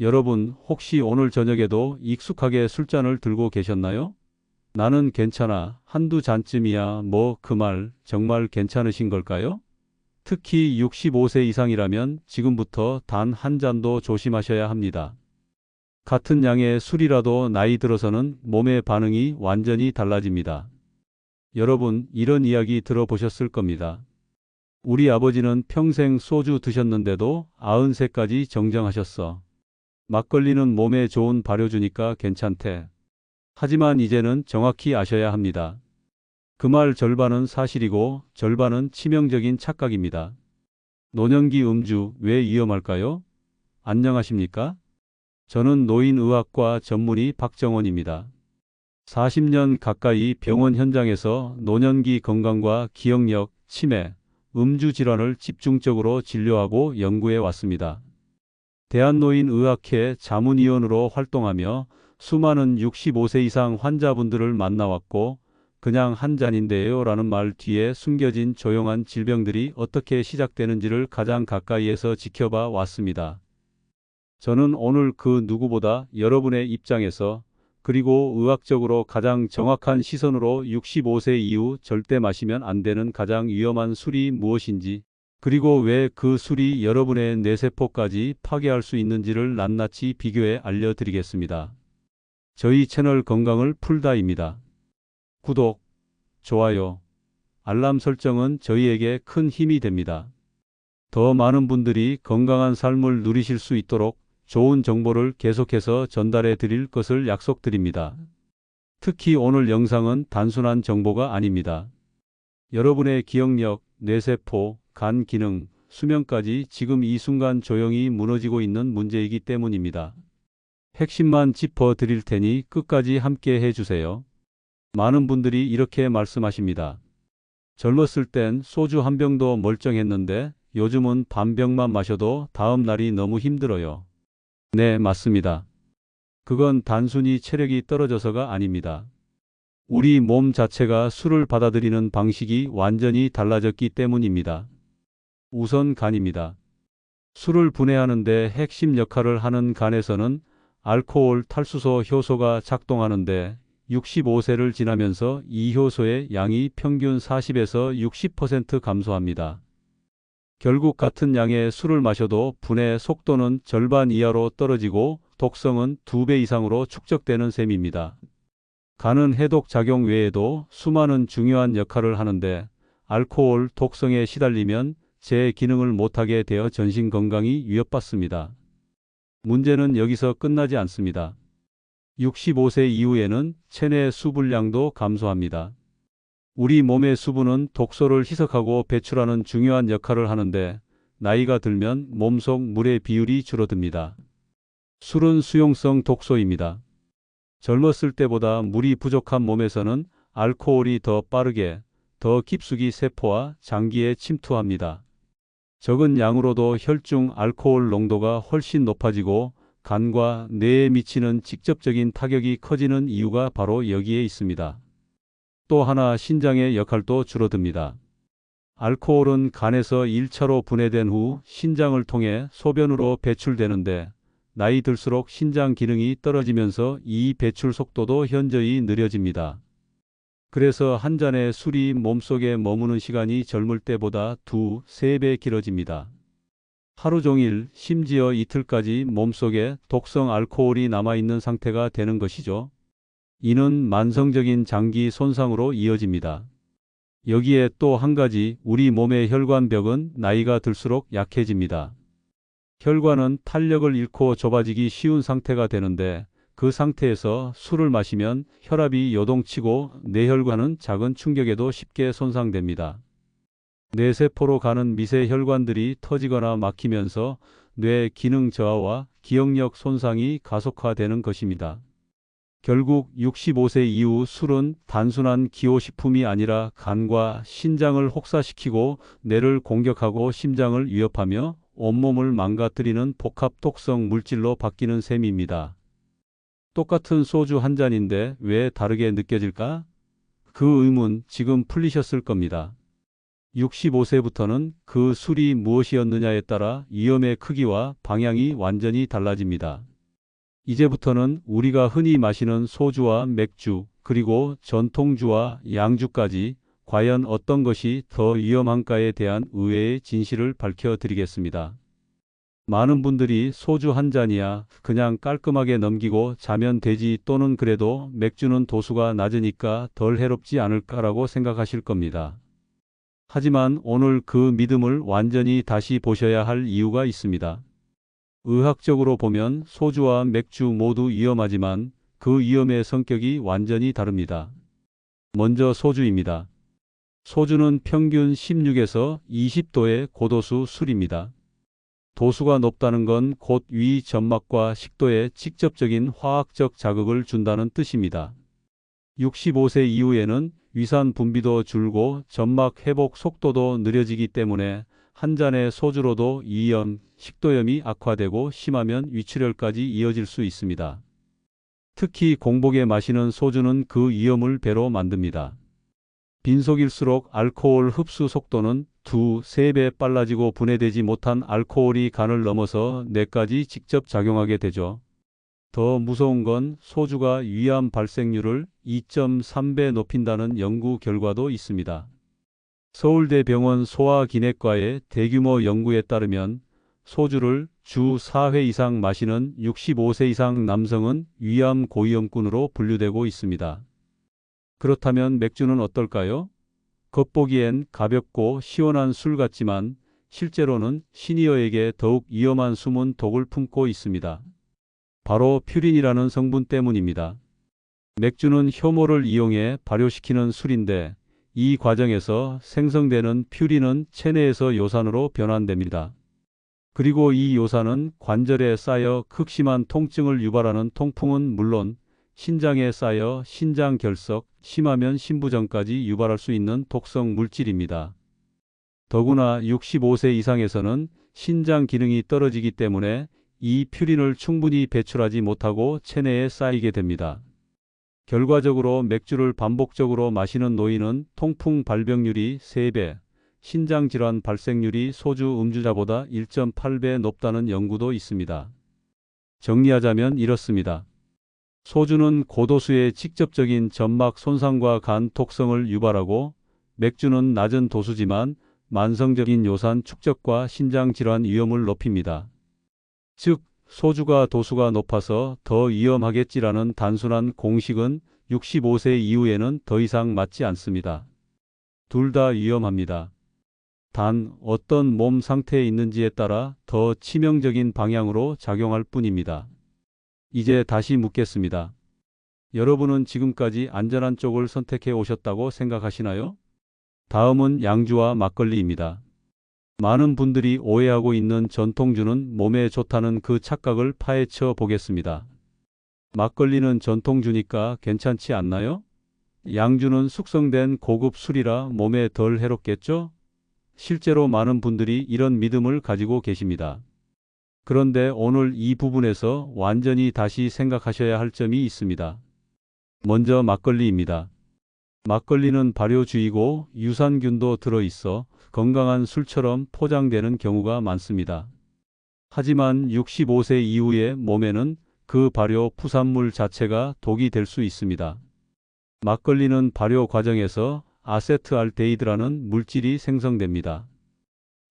여러분, 혹시 오늘 저녁에도 익숙하게 술잔을 들고 계셨나요? 나는 괜찮아. 한두 잔쯤이야. 뭐, 그 말, 정말 괜찮으신 걸까요? 특히 65세 이상이라면 지금부터 단 한 잔도 조심하셔야 합니다. 같은 양의 술이라도 나이 들어서는 몸의 반응이 완전히 달라집니다. 여러분, 이런 이야기 들어보셨을 겁니다. 우리 아버지는 평생 소주 드셨는데도 93까지 정정하셨어. 막걸리는 몸에 좋은 발효주니까 괜찮대. 하지만 이제는 정확히 아셔야 합니다. 그 말 절반은 사실이고 절반은 치명적인 착각입니다. 노년기 음주 왜 위험할까요? 안녕하십니까? 저는 노인의학과 전문의 박정원입니다. 40년 가까이 병원 현장에서 노년기 건강과 기억력, 치매, 음주 질환을 집중적으로 진료하고 연구해 왔습니다. 대한노인의학회 자문위원으로 활동하며 수많은 65세 이상 환자분들을 만나왔고 그냥 한 잔인데요 라는 말 뒤에 숨겨진 조용한 질병들이 어떻게 시작되는지를 가장 가까이에서 지켜봐 왔습니다. 저는 오늘 그 누구보다 여러분의 입장에서 그리고 의학적으로 가장 정확한 시선으로 65세 이후 절대 마시면 안 되는 가장 위험한 술이 무엇인지 그리고 왜 그 술이 여러분의 뇌세포까지 파괴할 수 있는지를 낱낱이 비교해 알려드리겠습니다. 저희 채널 건강을 풀다입니다. 구독, 좋아요, 알람 설정은 저희에게 큰 힘이 됩니다. 더 많은 분들이 건강한 삶을 누리실 수 있도록 좋은 정보를 계속해서 전달해 드릴 것을 약속드립니다. 특히 오늘 영상은 단순한 정보가 아닙니다. 여러분의 기억력, 뇌세포, 간 기능, 수면까지 지금 이 순간 조용히 무너지고 있는 문제이기 때문입니다. 핵심만 짚어 드릴 테니 끝까지 함께 해주세요. 많은 분들이 이렇게 말씀하십니다. 젊었을 땐 소주 한 병도 멀쩡했는데 요즘은 반 병만 마셔도 다음 날이 너무 힘들어요. 네, 맞습니다. 그건 단순히 체력이 떨어져서가 아닙니다. 우리 몸 자체가 술을 받아들이는 방식이 완전히 달라졌기 때문입니다. 우선 간입니다. 술을 분해하는데 핵심 역할을 하는 간에서는 알코올 탈수소 효소가 작동하는데 65세를 지나면서 이 효소의 양이 평균 40에서 60% 감소합니다. 결국 같은 양의 술을 마셔도 분해 속도는 절반 이하로 떨어지고 독성은 2배 이상으로 축적되는 셈입니다. 간은 해독 작용 외에도 수많은 중요한 역할을 하는데 알코올 독성에 시달리면 제 기능을 못하게 되어 전신 건강이 위협받습니다. 문제는 여기서 끝나지 않습니다. 65세 이후에는 체내 수분량도 감소합니다. 우리 몸의 수분은 독소를 희석하고 배출하는 중요한 역할을 하는데 나이가 들면 몸속 물의 비율이 줄어듭니다. 술은 수용성 독소입니다. 젊었을 때보다 물이 부족한 몸에서는 알코올이 더 빠르게, 더 깊숙이 세포와 장기에 침투합니다. 적은 양으로도 혈중 알코올 농도가 훨씬 높아지고 간과 뇌에 미치는 직접적인 타격이 커지는 이유가 바로 여기에 있습니다. 또 하나 신장의 역할도 줄어듭니다. 알코올은 간에서 1차로 분해된 후 신장을 통해 소변으로 배출되는데 나이 들수록 신장 기능이 떨어지면서 이 배출 속도도 현저히 느려집니다. 그래서 한 잔의 술이 몸속에 머무는 시간이 젊을 때보다 두, 세 배 길어집니다. 하루 종일 심지어 이틀까지 몸속에 독성 알코올이 남아있는 상태가 되는 것이죠. 이는 만성적인 장기 손상으로 이어집니다. 여기에 또 한 가지 우리 몸의 혈관벽은 나이가 들수록 약해집니다. 혈관은 탄력을 잃고 좁아지기 쉬운 상태가 되는데 그 상태에서 술을 마시면 혈압이 요동치고 뇌혈관은 작은 충격에도 쉽게 손상됩니다. 뇌세포로 가는 미세 혈관들이 터지거나 막히면서 뇌 기능 저하와 기억력 손상이 가속화되는 것입니다. 결국 65세 이후 술은 단순한 기호식품이 아니라 간과 신장을 혹사시키고 뇌를 공격하고 심장을 위협하며 온몸을 망가뜨리는 복합 독성 물질로 바뀌는 셈입니다. 똑같은 소주 한 잔인데 왜 다르게 느껴질까? 그 의문 지금 풀리셨을 겁니다. 65세부터는 그 술이 무엇이었느냐에 따라 위험의 크기와 방향이 완전히 달라집니다. 이제부터는 우리가 흔히 마시는 소주와 맥주, 그리고 전통주와 양주까지 과연 어떤 것이 더 위험한가에 대한 의외의 진실을 밝혀드리겠습니다. 많은 분들이 소주 한 잔이야 그냥 깔끔하게 넘기고 자면 되지 또는 그래도 맥주는 도수가 낮으니까 덜 해롭지 않을까라고 생각하실 겁니다. 하지만 오늘 그 믿음을 완전히 다시 보셔야 할 이유가 있습니다. 의학적으로 보면 소주와 맥주 모두 위험하지만 그 위험의 성격이 완전히 다릅니다. 먼저 소주입니다. 소주는 평균 16에서 20도의 고도수 술입니다. 도수가 높다는 건 곧 위 점막과 식도에 직접적인 화학적 자극을 준다는 뜻입니다. 65세 이후에는 위산 분비도 줄고 점막 회복 속도도 느려지기 때문에 한 잔의 소주로도 위염, 식도염이 악화되고 심하면 위출혈까지 이어질 수 있습니다. 특히 공복에 마시는 소주는 그 위험을 배로 만듭니다. 빈속일수록 알코올 흡수 속도는 두, 세배 빨라지고 분해되지 못한 알코올이 간을 넘어서 뇌까지 직접 작용하게 되죠. 더 무서운 건 소주가 위암 발생률을 2.3배 높인다는 연구 결과도 있습니다. 서울대병원 소아기내과의 대규모 연구에 따르면 소주를 주 4회 이상 마시는 65세 이상 남성은 위암 고위험군으로 분류되고 있습니다. 그렇다면 맥주는 어떨까요? 겉보기엔 가볍고 시원한 술 같지만 실제로는 시니어에게 더욱 위험한 숨은 독을 품고 있습니다. 바로 퓨린이라는 성분 때문입니다. 맥주는 효모를 이용해 발효시키는 술인데 이 과정에서 생성되는 퓨린은 체내에서 요산으로 변환됩니다. 그리고 이 요산은 관절에 쌓여 극심한 통증을 유발하는 통풍은 물론 신장에 쌓여 신장 결석, 심하면 신부전까지 유발할 수 있는 독성 물질입니다. 더구나 65세 이상에서는 신장 기능이 떨어지기 때문에 이 퓨린을 충분히 배출하지 못하고 체내에 쌓이게 됩니다. 결과적으로 맥주를 반복적으로 마시는 노인은 통풍 발병률이 3배, 신장 질환 발생률이 소주 음주자보다 1.8배 높다는 연구도 있습니다. 정리하자면 이렇습니다. 소주는 고도수의 직접적인 점막 손상과 간 독성을 유발하고 맥주는 낮은 도수지만 만성적인 요산 축적과 신장 질환 위험을 높입니다. 즉, 소주가 도수가 높아서 더 위험하겠지라는 단순한 공식은 65세 이후에는 더 이상 맞지 않습니다. 둘 다 위험합니다. 단 어떤 몸 상태에 있는지에 따라 더 치명적인 방향으로 작용할 뿐입니다. 이제 다시 묻겠습니다. 여러분은 지금까지 안전한 쪽을 선택해 오셨다고 생각하시나요? 다음은 양주와 막걸리입니다. 많은 분들이 오해하고 있는 전통주는 몸에 좋다는 그 착각을 파헤쳐 보겠습니다. 막걸리는 전통주니까 괜찮지 않나요? 양주는 숙성된 고급 술이라 몸에 덜 해롭겠죠? 실제로 많은 분들이 이런 믿음을 가지고 계십니다. 그런데 오늘 이 부분에서 완전히 다시 생각하셔야 할 점이 있습니다. 먼저 막걸리입니다. 막걸리는 발효주이고 유산균도 들어있어 건강한 술처럼 포장되는 경우가 많습니다. 하지만 65세 이후의 몸에는 그 발효 부산물 자체가 독이 될 수 있습니다. 막걸리는 발효 과정에서 아세트알데히드라는 물질이 생성됩니다.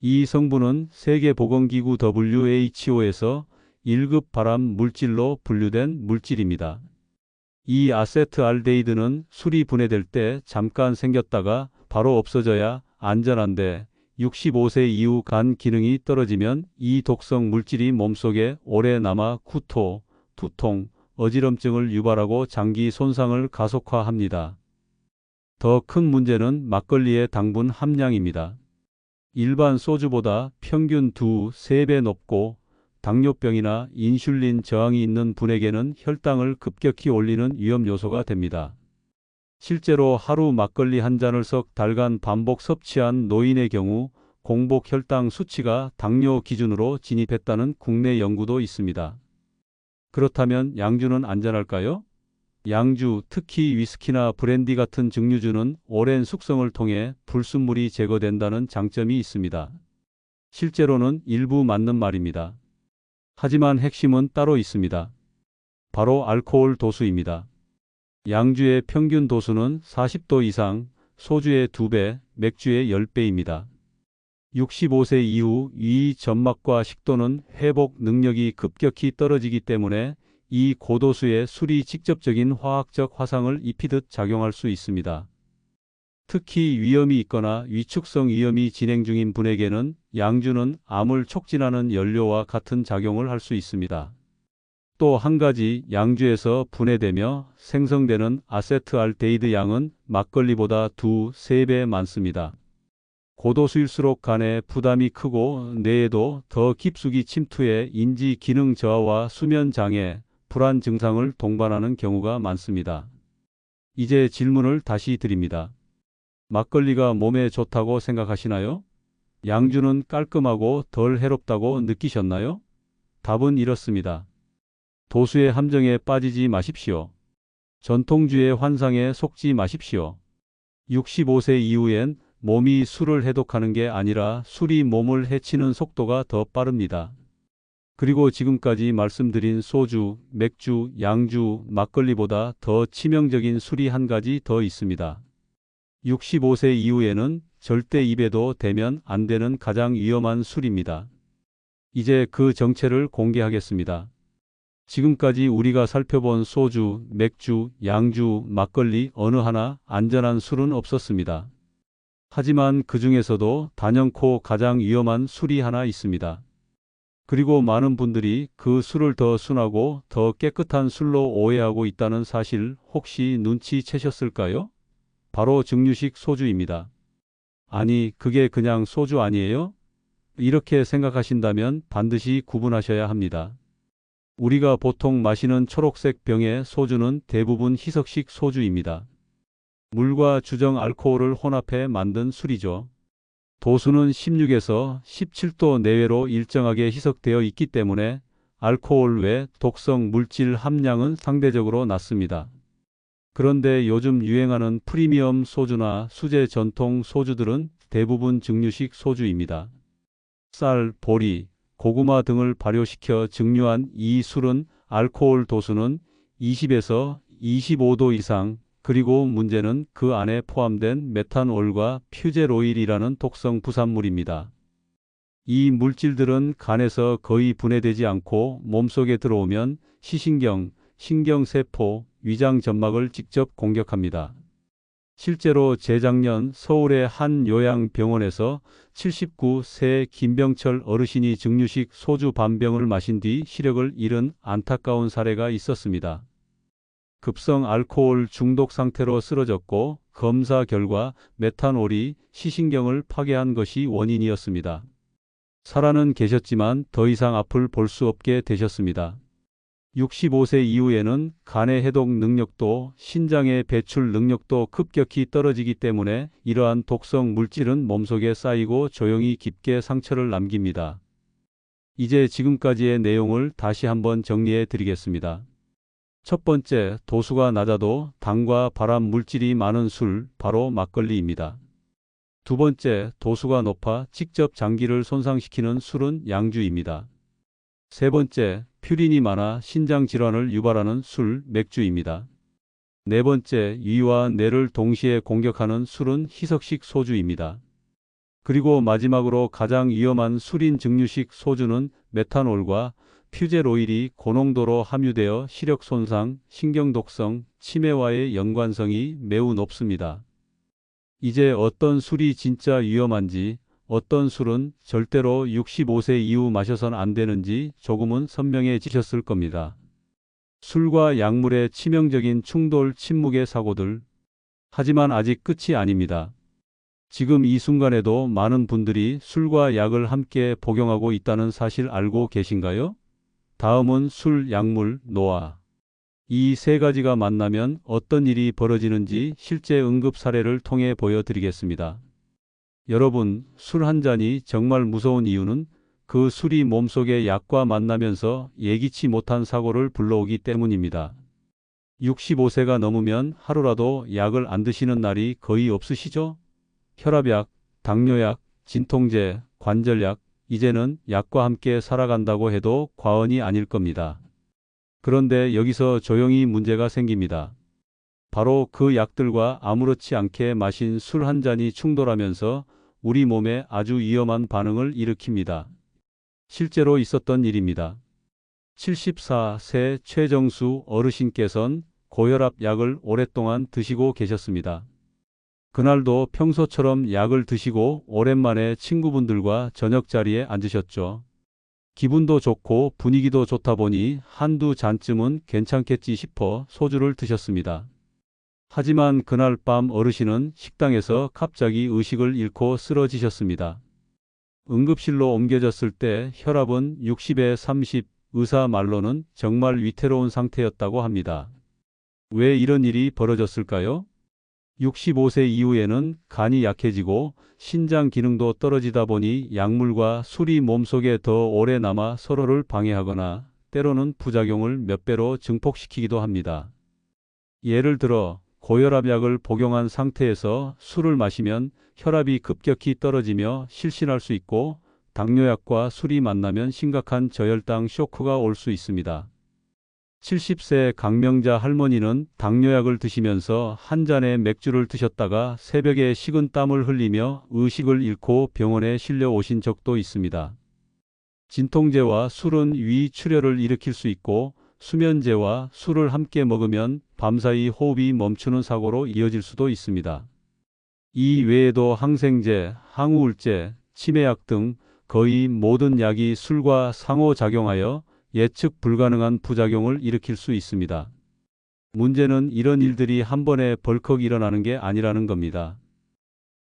이 성분은 세계보건기구 WHO에서 1급 발암 물질로 분류된 물질입니다. 이 아세트알데히드는 술이 분해될 때 잠깐 생겼다가 바로 없어져야 안전한데 65세 이후 간 기능이 떨어지면 이 독성 물질이 몸속에 오래 남아 구토, 두통, 어지럼증을 유발하고 장기 손상을 가속화합니다. 더 큰 문제는 막걸리의 당분 함량입니다. 일반 소주보다 평균 두, 세배 높고 당뇨병이나 인슐린 저항이 있는 분에게는 혈당을 급격히 올리는 위험 요소가 됩니다. 실제로 하루 막걸리 한 잔을 석 달간 반복 섭취한 노인의 경우 공복 혈당 수치가 당뇨 기준으로 진입했다는 국내 연구도 있습니다. 그렇다면 양주는 안전할까요? 양주, 특히 위스키나 브랜디 같은 증류주는 오랜 숙성을 통해 불순물이 제거된다는 장점이 있습니다. 실제로는 일부 맞는 말입니다. 하지만 핵심은 따로 있습니다. 바로 알코올 도수입니다. 양주의 평균 도수는 40도 이상, 소주의 2배, 맥주의 10배입니다. 65세 이후 위 점막과 식도는 회복 능력이 급격히 떨어지기 때문에 이 고도수의 술이 직접적인 화학적 화상을 입히듯 작용할 수 있습니다. 특히 위염이 있거나 위축성 위염이 진행 중인 분에게는 양주는 암을 촉진하는 연료와 같은 작용을 할 수 있습니다. 또 한 가지 양주에서 분해되며 생성되는 아세트알데히드 양은 막걸리보다 두, 세배 많습니다. 고도수일수록 간에 부담이 크고 뇌에도 더 깊숙이 침투해 인지 기능 저하와 수면 장애, 불안 증상을 동반하는 경우가 많습니다. 이제 질문을 다시 드립니다. 막걸리가 몸에 좋다고 생각하시나요? 양주는 깔끔하고 덜 해롭다고 느끼셨나요? 답은 이렇습니다. 도수의 함정에 빠지지 마십시오. 전통주의 환상에 속지 마십시오. 65세 이후엔 몸이 술을 해독하는 게 아니라 술이 몸을 해치는 속도가 더 빠릅니다. 그리고 지금까지 말씀드린 소주, 맥주, 양주, 막걸리보다 더 치명적인 술이 한 가지 더 있습니다. 65세 이후에는 절대 입에도 대면 안 되는 가장 위험한 술입니다. 이제 그 정체를 공개하겠습니다. 지금까지 우리가 살펴본 소주, 맥주, 양주, 막걸리 어느 하나 안전한 술은 없었습니다. 하지만 그 중에서도 단연코 가장 위험한 술이 하나 있습니다. 그리고 많은 분들이 그 술을 더 순하고 더 깨끗한 술로 오해하고 있다는 사실 혹시 눈치채셨을까요? 바로 증류식 소주입니다. 아니, 그게 그냥 소주 아니에요? 이렇게 생각하신다면 반드시 구분하셔야 합니다. 우리가 보통 마시는 초록색 병의 소주는 대부분 희석식 소주입니다. 물과 주정 알코올을 혼합해 만든 술이죠. 도수는 16에서 17도 내외로 일정하게 희석되어 있기 때문에 알코올 외 독성 물질 함량은 상대적으로 낮습니다. 그런데 요즘 유행하는 프리미엄 소주나 수제 전통 소주들은 대부분 증류식 소주입니다. 쌀, 보리, 고구마 등을 발효시켜 증류한 이 술은 알코올 도수는 20에서 25도 이상, 그리고 문제는 그 안에 포함된 메탄올과 퓨제로일이라는 독성 부산물입니다. 이 물질들은 간에서 거의 분해되지 않고 몸속에 들어오면 시신경, 신경세포, 위장 점막을 직접 공격합니다. 실제로 재작년 서울의 한 요양병원에서 79세 김병철 어르신이 증류식 소주 반병을 마신 뒤 시력을 잃은 안타까운 사례가 있었습니다. 급성 알코올 중독 상태로 쓰러졌고 검사 결과 메탄올이 시신경을 파괴한 것이 원인이었습니다. 살아는 계셨지만 더 이상 앞을 볼 수 없게 되셨습니다. 65세 이후에는 간의 해독 능력도 신장의 배출 능력도 급격히 떨어지기 때문에 이러한 독성 물질은 몸속에 쌓이고 조용히 깊게 상처를 남깁니다. 이제 지금까지의 내용을 다시 한번 정리해 드리겠습니다. 첫 번째, 도수가 낮아도 당과 발암 물질이 많은 술, 바로 막걸리입니다. 두 번째, 도수가 높아 직접 장기를 손상시키는 술은 양주입니다. 세 번째, 퓨린이 많아 신장 질환을 유발하는 술, 맥주입니다. 네 번째, 위와 뇌를 동시에 공격하는 술은 희석식 소주입니다. 그리고 마지막으로 가장 위험한 술인 증류식 소주는 메탄올과 퓨제로일이 고농도로 함유되어 시력 손상, 신경 독성, 치매와의 연관성이 매우 높습니다. 이제 어떤 술이 진짜 위험한지, 어떤 술은 절대로 65세 이후 마셔선 안 되는지 조금은 선명해지셨을 겁니다. 술과 약물의 치명적인 충돌 침묵의 사고들. 하지만 아직 끝이 아닙니다. 지금 이 순간에도 많은 분들이 술과 약을 함께 복용하고 있다는 사실 알고 계신가요? 다음은 술, 약물, 노화. 이 세 가지가 만나면 어떤 일이 벌어지는지 실제 응급 사례를 통해 보여드리겠습니다. 여러분, 술 한 잔이 정말 무서운 이유는 그 술이 몸속의 약과 만나면서 예기치 못한 사고를 불러오기 때문입니다. 65세가 넘으면 하루라도 약을 안 드시는 날이 거의 없으시죠? 혈압약, 당뇨약, 진통제, 관절약, 이제는 약과 함께 살아간다고 해도 과언이 아닐 겁니다. 그런데 여기서 조용히 문제가 생깁니다. 바로 그 약들과 아무렇지 않게 마신 술 한 잔이 충돌하면서 우리 몸에 아주 위험한 반응을 일으킵니다. 실제로 있었던 일입니다. 74세 최정수 어르신께선 고혈압 약을 오랫동안 드시고 계셨습니다. 그날도 평소처럼 약을 드시고 오랜만에 친구분들과 저녁 자리에 앉으셨죠. 기분도 좋고 분위기도 좋다 보니 한두 잔쯤은 괜찮겠지 싶어 소주를 드셨습니다. 하지만 그날 밤 어르신은 식당에서 갑자기 의식을 잃고 쓰러지셨습니다. 응급실로 옮겨졌을 때 혈압은 60에 30, 의사 말로는 정말 위태로운 상태였다고 합니다. 왜 이런 일이 벌어졌을까요? 65세 이후에는 간이 약해지고 신장 기능도 떨어지다 보니 약물과 술이 몸속에 더 오래 남아 서로를 방해하거나 때로는 부작용을 몇 배로 증폭시키기도 합니다. 예를 들어 고혈압 약을 복용한 상태에서 술을 마시면 혈압이 급격히 떨어지며 실신할 수 있고 당뇨약과 술이 만나면 심각한 저혈당 쇼크가 올 수 있습니다. 70세 강명자 할머니는 당뇨약을 드시면서 한 잔의 맥주를 드셨다가 새벽에 식은 땀을 흘리며 의식을 잃고 병원에 실려 오신 적도 있습니다. 진통제와 술은 위 출혈을 일으킬 수 있고 수면제와 술을 함께 먹으면 밤사이 호흡이 멈추는 사고로 이어질 수도 있습니다. 이 외에도 항생제, 항우울제, 치매약 등 거의 모든 약이 술과 상호작용하여 예측 불가능한 부작용을 일으킬 수 있습니다. 문제는 이런 일들이 한 번에 벌컥 일어나는 게 아니라는 겁니다.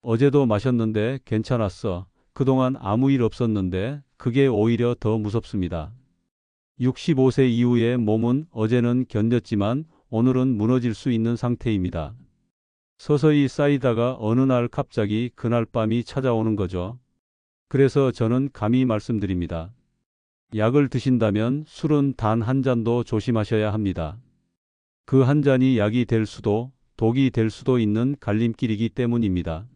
어제도 마셨는데 괜찮았어. 그동안 아무 일 없었는데 그게 오히려 더 무섭습니다. 65세 이후에 몸은 어제는 견뎠지만 오늘은 무너질 수 있는 상태입니다. 서서히 쌓이다가 어느 날 갑자기 그날 밤이 찾아오는 거죠. 그래서 저는 감히 말씀드립니다. 약을 드신다면 술은 단 한 잔도 조심하셔야 합니다. 그 한 잔이 약이 될 수도 독이 될 수도 있는 갈림길이기 때문입니다.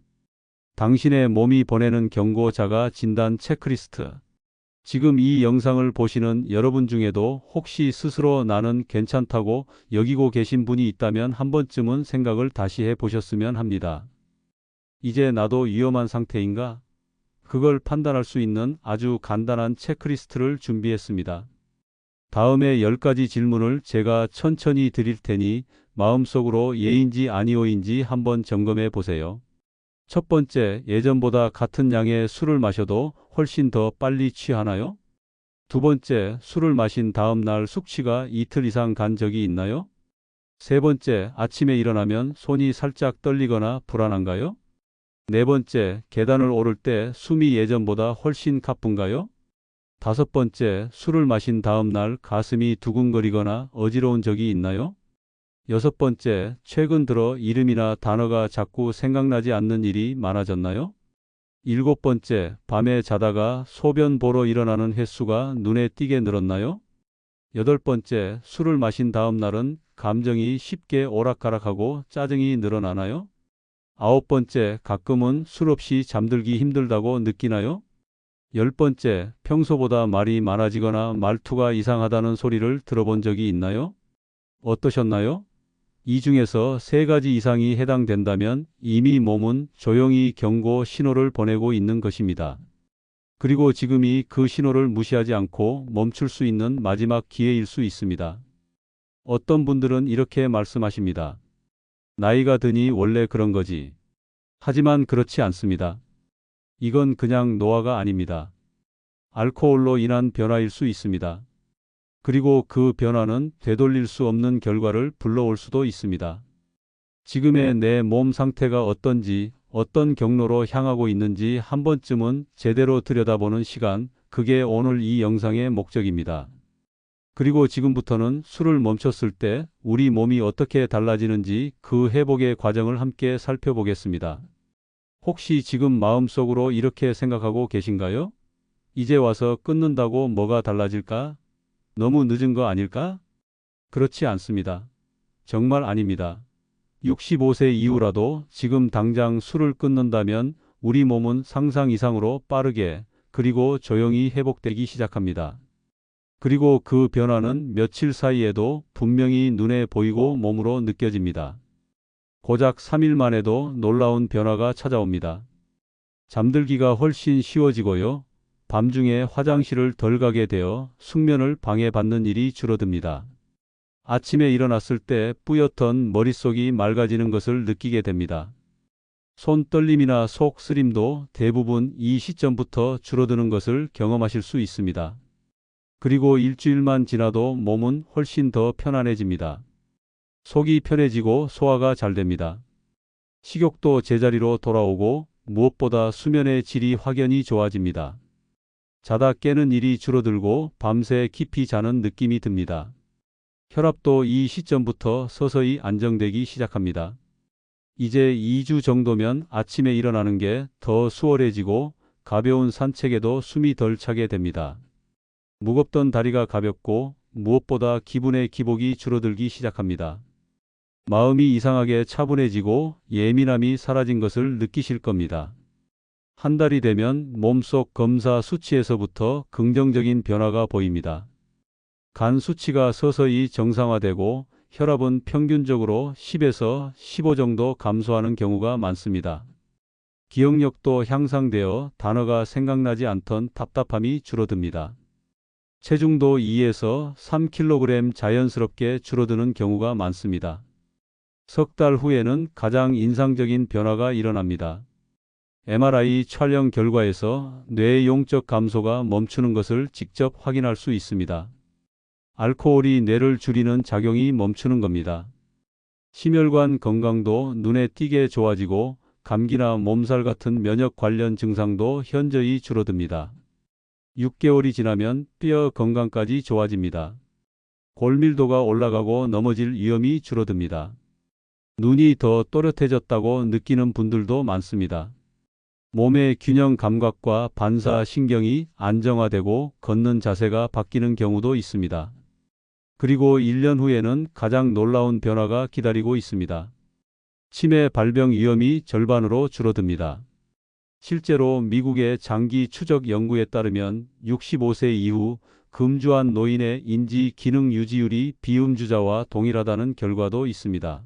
당신의 몸이 보내는 경고 자가 진단 체크리스트. 지금 이 영상을 보시는 여러분 중에도 혹시 스스로 나는 괜찮다고 여기고 계신 분이 있다면 한 번쯤은 생각을 다시 해 보셨으면 합니다. 이제 나도 위험한 상태인가? 그걸 판단할 수 있는 아주 간단한 체크리스트를 준비했습니다. 다음에 10가지 질문을 제가 천천히 드릴 테니 마음속으로 예인지 아니오인지 한번 점검해 보세요. 첫 번째, 예전보다 같은 양의 술을 마셔도 훨씬 더 빨리 취하나요? 두 번째, 술을 마신 다음 날 숙취가 이틀 이상 간 적이 있나요? 세 번째, 아침에 일어나면 손이 살짝 떨리거나 불안한가요? 네 번째, 계단을 오를 때 숨이 예전보다 훨씬 가쁜가요? 다섯 번째, 술을 마신 다음 날 가슴이 두근거리거나 어지러운 적이 있나요? 여섯 번째, 최근 들어 이름이나 단어가 자꾸 생각나지 않는 일이 많아졌나요? 일곱 번째, 밤에 자다가 소변 보러 일어나는 횟수가 눈에 띄게 늘었나요? 여덟 번째, 술을 마신 다음 날은 감정이 쉽게 오락가락하고 짜증이 늘어나나요? 아홉 번째, 가끔은 술 없이 잠들기 힘들다고 느끼나요? 열 번째, 평소보다 말이 많아지거나 말투가 이상하다는 소리를 들어본 적이 있나요? 어떠셨나요? 이 중에서 세 가지 이상이 해당된다면 이미 몸은 조용히 경고 신호를 보내고 있는 것입니다. 그리고 지금이 그 신호를 무시하지 않고 멈출 수 있는 마지막 기회일 수 있습니다. 어떤 분들은 이렇게 말씀하십니다. 나이가 드니 원래 그런 거지. 하지만 그렇지 않습니다. 이건 그냥 노화가 아닙니다. 알코올로 인한 변화일 수 있습니다. 그리고 그 변화는 되돌릴 수 없는 결과를 불러올 수도 있습니다. 지금의 내 몸 상태가 어떤지, 어떤 경로로 향하고 있는지 한 번쯤은 제대로 들여다보는 시간, 그게 오늘 이 영상의 목적입니다. 그리고 지금부터는 술을 멈췄을 때 우리 몸이 어떻게 달라지는지 그 회복의 과정을 함께 살펴보겠습니다. 혹시 지금 마음속으로 이렇게 생각하고 계신가요? 이제 와서 끊는다고 뭐가 달라질까? 너무 늦은 거 아닐까? 그렇지 않습니다. 정말 아닙니다. 65세 이후라도 지금 당장 술을 끊는다면 우리 몸은 상상 이상으로 빠르게 그리고 조용히 회복되기 시작합니다. 그리고 그 변화는 며칠 사이에도 분명히 눈에 보이고 몸으로 느껴집니다. 고작 3일 만에도 놀라운 변화가 찾아옵니다. 잠들기가 훨씬 쉬워지고요. 밤중에 화장실을 덜 가게 되어 숙면을 방해받는 일이 줄어듭니다. 아침에 일어났을 때 뿌옇던 머릿속이 맑아지는 것을 느끼게 됩니다. 손 떨림이나 속 쓰림도 대부분 이 시점부터 줄어드는 것을 경험하실 수 있습니다. 그리고 일주일만 지나도 몸은 훨씬 더 편안해집니다. 속이 편해지고 소화가 잘 됩니다. 식욕도 제자리로 돌아오고 무엇보다 수면의 질이 확연히 좋아집니다. 자다 깨는 일이 줄어들고 밤새 깊이 자는 느낌이 듭니다. 혈압도 이 시점부터 서서히 안정되기 시작합니다. 이제 2주 정도면 아침에 일어나는 게 더 수월해지고 가벼운 산책에도 숨이 덜 차게 됩니다. 무겁던 다리가 가볍고 무엇보다 기분의 기복이 줄어들기 시작합니다. 마음이 이상하게 차분해지고 예민함이 사라진 것을 느끼실 겁니다. 한 달이 되면 몸속 검사 수치에서부터 긍정적인 변화가 보입니다. 간 수치가 서서히 정상화되고 혈압은 평균적으로 10에서 15 정도 감소하는 경우가 많습니다. 기억력도 향상되어 단어가 생각나지 않던 답답함이 줄어듭니다. 체중도 2에서 3kg 자연스럽게 줄어드는 경우가 많습니다. 석 달 후에는 가장 인상적인 변화가 일어납니다. MRI 촬영 결과에서 뇌의 용적 감소가 멈추는 것을 직접 확인할 수 있습니다. 알코올이 뇌를 줄이는 작용이 멈추는 겁니다. 심혈관 건강도 눈에 띄게 좋아지고 감기나 몸살 같은 면역 관련 증상도 현저히 줄어듭니다. 6개월이 지나면 뼈 건강까지 좋아집니다. 골밀도가 올라가고 넘어질 위험이 줄어듭니다. 눈이 더 또렷해졌다고 느끼는 분들도 많습니다. 몸의 균형 감각과 반사 신경이 안정화되고 걷는 자세가 바뀌는 경우도 있습니다. 그리고 1년 후에는 가장 놀라운 변화가 기다리고 있습니다. 치매 발병 위험이 절반으로 줄어듭니다. 실제로 미국의 장기 추적 연구에 따르면 65세 이후 금주한 노인의 인지 기능 유지율이 비음주자와 동일하다는 결과도 있습니다.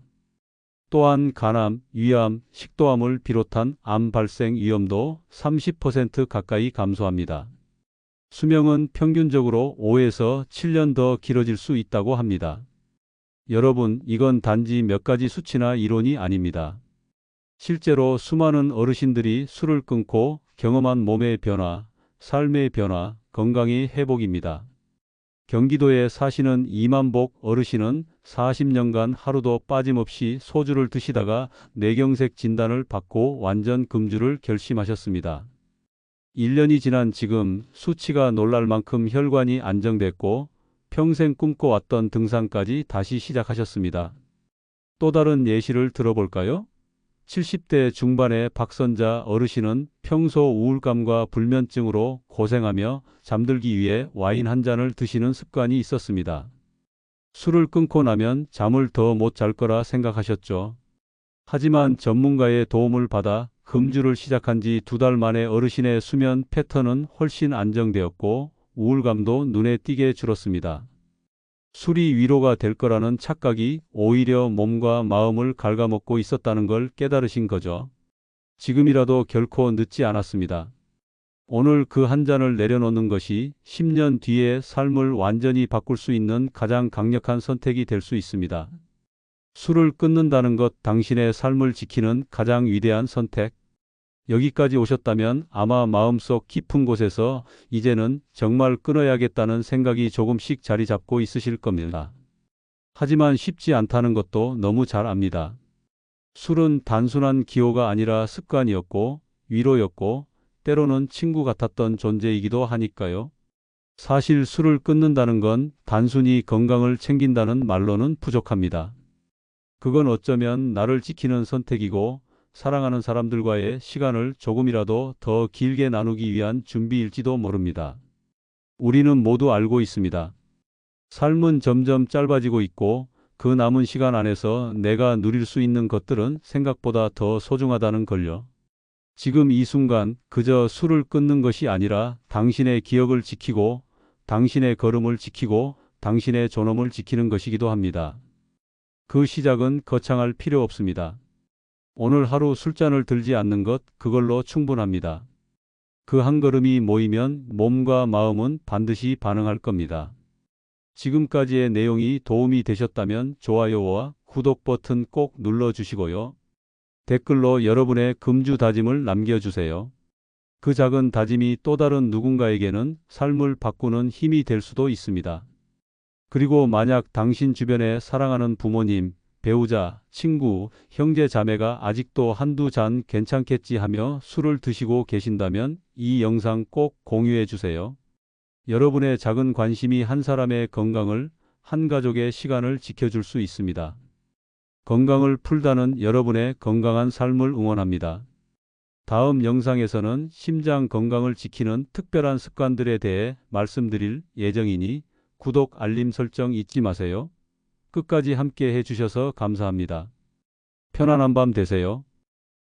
또한 간암, 위암, 식도암을 비롯한 암 발생 위험도 30% 가까이 감소합니다. 수명은 평균적으로 5에서 7년 더 길어질 수 있다고 합니다. 여러분, 이건 단지 몇 가지 수치나 이론이 아닙니다. 실제로 수많은 어르신들이 술을 끊고 경험한 몸의 변화, 삶의 변화, 건강의 회복입니다. 경기도에 사시는 이만복 어르신은 40년간 하루도 빠짐없이 소주를 드시다가 뇌경색 진단을 받고 완전 금주를 결심하셨습니다. 1년이 지난 지금 수치가 놀랄 만큼 혈관이 안정됐고 평생 꿈꿔왔던 등산까지 다시 시작하셨습니다. 또 다른 예시를 들어볼까요? 70대 중반의 박선자 어르신은 평소 우울감과 불면증으로 고생하며 잠들기 위해 와인 한 잔을 드시는 습관이 있었습니다. 술을 끊고 나면 잠을 더 못 잘 거라 생각하셨죠. 하지만 전문가의 도움을 받아 금주를 시작한 지 두 달 만에 어르신의 수면 패턴은 훨씬 안정되었고 우울감도 눈에 띄게 줄었습니다. 술이 위로가 될 거라는 착각이 오히려 몸과 마음을 갉아먹고 있었다는 걸 깨달으신 거죠. 지금이라도 결코 늦지 않았습니다. 오늘 그 한 잔을 내려놓는 것이 10년 뒤의 삶을 완전히 바꿀 수 있는 가장 강력한 선택이 될 수 있습니다. 술을 끊는다는 것 당신의 삶을 지키는 가장 위대한 선택. 여기까지 오셨다면 아마 마음속 깊은 곳에서 이제는 정말 끊어야겠다는 생각이 조금씩 자리 잡고 있으실 겁니다. 하지만 쉽지 않다는 것도 너무 잘 압니다. 술은 단순한 기호가 아니라 습관이었고 위로였고 때로는 친구 같았던 존재이기도 하니까요. 사실 술을 끊는다는 건 단순히 건강을 챙긴다는 말로는 부족합니다. 그건 어쩌면 나를 지키는 선택이고 사랑하는 사람들과의 시간을 조금이라도 더 길게 나누기 위한 준비일지도 모릅니다. 우리는 모두 알고 있습니다. 삶은 점점 짧아지고 있고 그 남은 시간 안에서 내가 누릴 수 있는 것들은 생각보다 더 소중하다는 걸요. 지금 이 순간 그저 술을 끊는 것이 아니라 당신의 기억을 지키고 당신의 걸음을 지키고 당신의 존엄을 지키는 것이기도 합니다. 그 시작은 거창할 필요 없습니다. 오늘 하루 술잔을 들지 않는 것 그걸로 충분합니다. 그 한 걸음이 모이면 몸과 마음은 반드시 반응할 겁니다. 지금까지의 내용이 도움이 되셨다면 좋아요와 구독 버튼 꼭 눌러주시고요. 댓글로 여러분의 금주 다짐을 남겨주세요. 그 작은 다짐이 또 다른 누군가에게는 삶을 바꾸는 힘이 될 수도 있습니다. 그리고 만약 당신 주변에 사랑하는 부모님, 배우자, 친구, 형제 자매가 아직도 한두 잔 괜찮겠지 하며 술을 드시고 계신다면 이 영상 꼭 공유해 주세요. 여러분의 작은 관심이 한 사람의 건강을, 한 가족의 시간을 지켜줄 수 있습니다. 건강을 풀다는 여러분의 건강한 삶을 응원합니다. 다음 영상에서는 심장 건강을 지키는 특별한 습관들에 대해 말씀드릴 예정이니 구독, 알림 설정 잊지 마세요. 끝까지 함께 해주셔서 감사합니다. 편안한 밤 되세요.